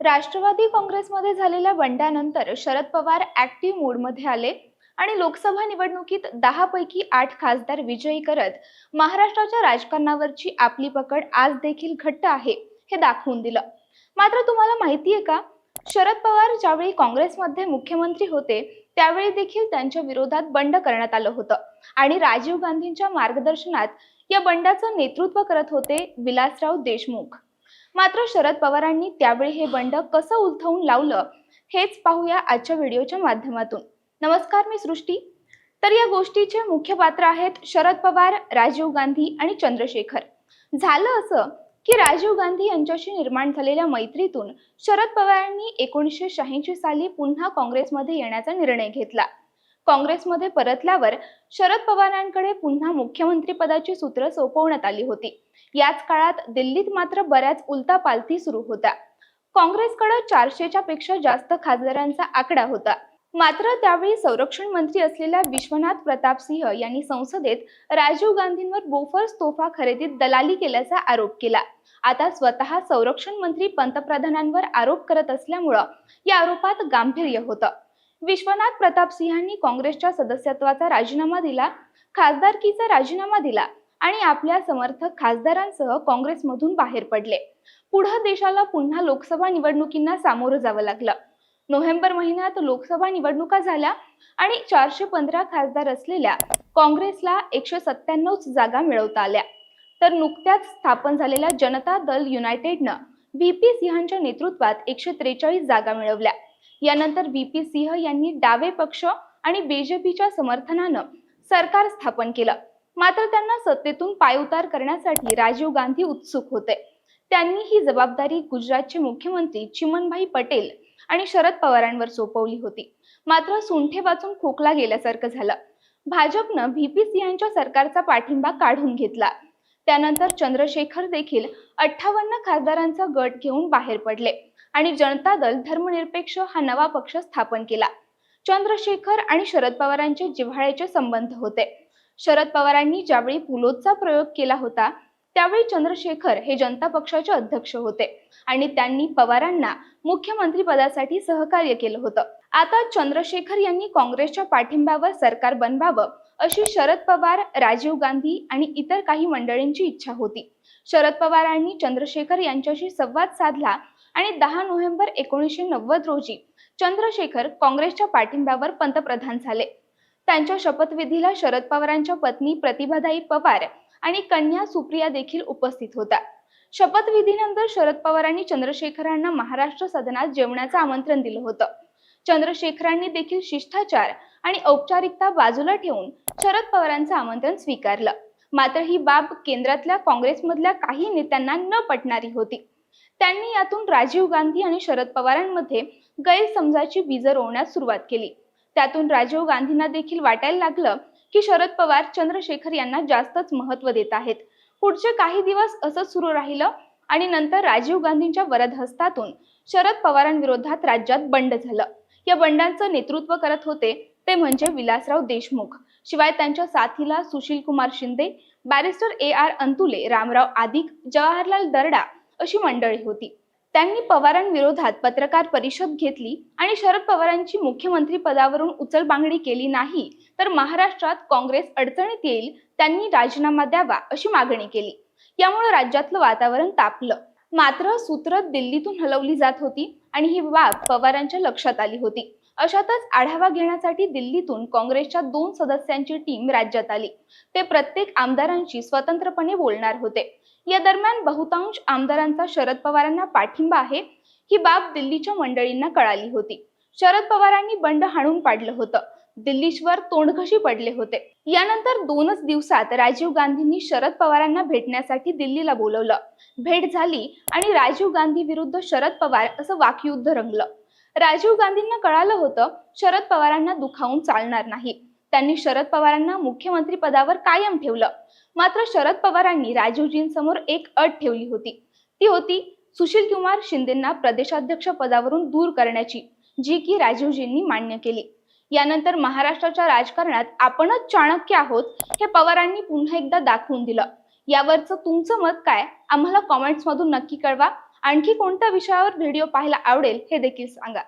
राष्ट्रवादी काँग्रेसमध्ये झालेल्या बंडानंतर शरद पवार ऍक्टिव्ह मोडमध्ये आले आणि लोकसभा निवडणुकीत दहा पैकी आठ खासदार विजयी करत महाराष्ट्राच्या राजकारणावरची आपली पकड आज देखील घट्ट आहे हे दाखवून दिलं. मात्र तुम्हाला माहिती आहे का? शरद पवार ज्यावेळी काँग्रेसमध्ये मुख्यमंत्री होते त्यावेळी देखील त्यांच्या विरोधात बंड करण्यात आलं होतं. आणि राजीव गांधींच्या मार्गदर्शनात या बंडाचं नेतृत्व करत होते विलासराव देशमुख. मात्र शरद पवारांनी त्यावेळी हे बंड कसं उलथवून लावलं हेच पाहूया आजच्या व्हिडिओच्या माध्यमातून. नमस्कार मी सृष्टी. तर या गोष्टीचे मुख्य पात्र आहेत शरद पवार राजीव गांधी आणि चंद्रशेखर. झालं असं की राजीव गांधी यांच्याशी निर्माण झालेल्या मैत्रीतून शरद पवारांनी एकोणीसशे शहाऐंशी साली पुन्हा काँग्रेसमध्ये येण्याचा निर्णय घेतला. काँग्रेसमध्ये परतल्यावर शरद पवारांकडे पुन्हा मुख्यमंत्रीपदाची सूत्र सोपवण्यात आली होती. याच काळात दिल्लीत मात्र बऱ्याच उलतापालथी सुरू होत्या. काँग्रेसकडे चारशेच्या पेक्षा जास्त खासदारांचा आकडा होता. मात्र त्यावेळी संरक्षण मंत्री असलेल्या विश्वनाथ प्रताप सिंह यांनी संसदेत राजीव गांधींवर बोफर्स तोफा खरेदीत दलाली केल्याचा आरोप केला. आता स्वतः संरक्षण मंत्री पंतप्रधानांवर आरोप करत असल्यामुळं या आरोपात गांभीर्य होतं. विश्वनाथ प्रताप सिंहांनी काँग्रेसच्या सदस्यत्वाचा राजीनामा दिला खासदारकीचा राजीनामा दिला आणि आपल्या समर्थक खासदारांसह काँग्रेसमधून बाहेर पडले. पुढे देशाला पुन्हा लोकसभा निवडणुकींना सामोरं जावं लागलं. नोव्हेंबर महिन्यात लोकसभा निवडणुका झाल्या आणि चारशे पंधरा खासदार असलेल्या काँग्रेसला एकशे सत्त्याण्णव जागा मिळवता आल्या. तर नुकत्याच स्थापन झालेल्या जनता दल युनायटेडनं व्ही पी सिंहांच्या नेतृत्वात एकशे त्रेचाळीस जागा मिळवल्या. यानंतर व्ही पी सिंह यांनी डावे पक्ष आणि बीजेपीच्या समर्थनानं सरकार स्थापन केलं. मात्र त्यांना सत्तेतून पायउतार करण्यासाठी राजीव गांधी उत्सुक होते. त्यांनी ही जबाबदारी गुजरातचे मुख्यमंत्री चिमनभाई पटेल आणि शरद पवारांवर सोपवली होती. मात्र सुंठे वाचून खोकला गेल्यासारखं झालं. भाजपनं व्ही पी सिंहांच्या सरकारचा पाठिंबा काढून घेतला. त्यानंतर चंद्रशेखर देखील अठ्ठावन्न खासदारांचा गट घेऊन बाहेर पडले. आणि जनता दल धर्मनिरपेक्ष हा नवा पक्ष स्थापन केला. चंद्रशेखर आणि शरद पवारांचे जिव्हाळ्याचे संबंध होते. शरद पवारांनी ज्यावेळी पुलोदचा प्रयोग केला होता त्यावेळी चंद्रशेखर हे जनता पक्षाचे अध्यक्ष होते आणि त्यांनी पवारांना मुख्यमंत्री पदासाठी सहकार्य केलं होतं. आता चंद्रशेखर यांनी काँग्रेसच्या पाठिंब्यावर सरकार बनवावं अशी शरद पवार राजीव गांधी आणि इतर काही मंडळींची इच्छा होती. शरद पवारांनी चंद्रशेखर यांच्याशी संवाद साधला आणि दहा नोव्हेंबर एकोणीसशे नव्वद रोजी चंद्रशेखर काँग्रेसच्या पाठिंब्यावर पंतप्रधान झाले. त्यांच्या शपथविधीला शरद पवारांच्या पत्नी प्रतिभादाई पवार आणि कन्या सुप्रिया देखील उपस्थित होत्या. शपथविधीनंतर शरद पवारांनी चंद्रशेखरांना महाराष्ट्र सदनात जेवणाचं आमंत्रण दिलं होतं. चंद्रशेखरांनी देखील शिष्टाचार आणि औपचारिकता बाजूला ठेवून शरद पवारांचं आमंत्रण स्वीकारलं. मात्र ही बाब केंद्रातल्या काँग्रेसमधल्या काही नेत्यांना न पटणारी होती. त्यांनी यातून राजीव गांधी आणि शरद पवारांमध्ये गैरसमजाची बीज रोवण्यास सुरुवात केली. त्यातून राजीव गांधींना देखील वाटायला लागलं की शरद पवार चंद्रशेखर यांना जास्तच महत्त्व देत आहेत. पुढचे काही दिवस असंच सुरू राहिलं आणि नंतर राजीव गांधींच्या वरदहस्तातून शरद पवारांविरोधात राज्यात बंड झालं. या बंडांचं नेतृत्व करत होते ते म्हणजे विलासराव देशमुख. शिवाय त्यांच्या साथीला Sushil Kumar Shinde barrister A R Antulay Ramrao Adik Jawaharlal Darda अशी मंडळी होती. त्यांनी पवारांविरोधात पत्रकार परिषद घेतली आणि शरद पवारांची मुख्यमंत्री पदावरून उचलबांगडी केली नाही तर महाराष्ट्रात काँग्रेस अडचणीत येईल त्यांनी राजीनामा द्यावा अशी मागणी केली. यामुळे राज्यातलं वातावरण तापलं. मात्र सूत्र दिल्लीतून हलवली जात होती आणि ही बाब पवारांच्या लक्षात आली होती. अशातच आढावा घेण्यासाठी दिल्लीतून काँग्रेसच्या दोन सदस्यांची टीम राज्यात आली. ते प्रत्येक आमदारांशी स्वतंत्रपणे बोलणार होते. या दरम्यान बहुतांश आमदारांचा शरद पवारांना पाठिंबा आहे. ही बाब दिल्लीच्या मंडळींना कळाली होती. शरद पवारांनी बंड हाणून पाडलं होतं. दिल्लीश्वर तोंडघशी पडले होते. यानंतर दोनच दिवसात राजीव गांधींनी शरद पवारांना भेटण्यासाठी दिल्लीला बोलवलं. भेट झाली आणि राजीव गांधी विरुद्ध शरद पवार असं वाकयुद्ध रंगलं. राजीव गांधींना कळालं होतं शरद पवारांना दुखावून चालणार नाही. त्यांनी शरद पवारांना मुख्यमंत्री पदावर कायम ठेवलं. मात्र शरद पवारांनी राजीवजींसमोर एक अट ठेवली होती. ती होती सुशील कुमार शिंदेना प्रदेशाध्यक्ष पदावरून दूर करण्याची जी की राजीवजींनी मान्य केली. यानंतर महाराष्ट्राच्या राजकारणात आपणच चाणक्य आहोत हे पवारांनी पुन्हा एकदा दाखवून दिलं. यावरचं तुमचं मत काय? आम्हाला कॉमेंट्स मधून नक्की कळवा. आणखी कोणत्या विषयावर व्हिडिओ पाहायला आवडेल हे देखील सांगा.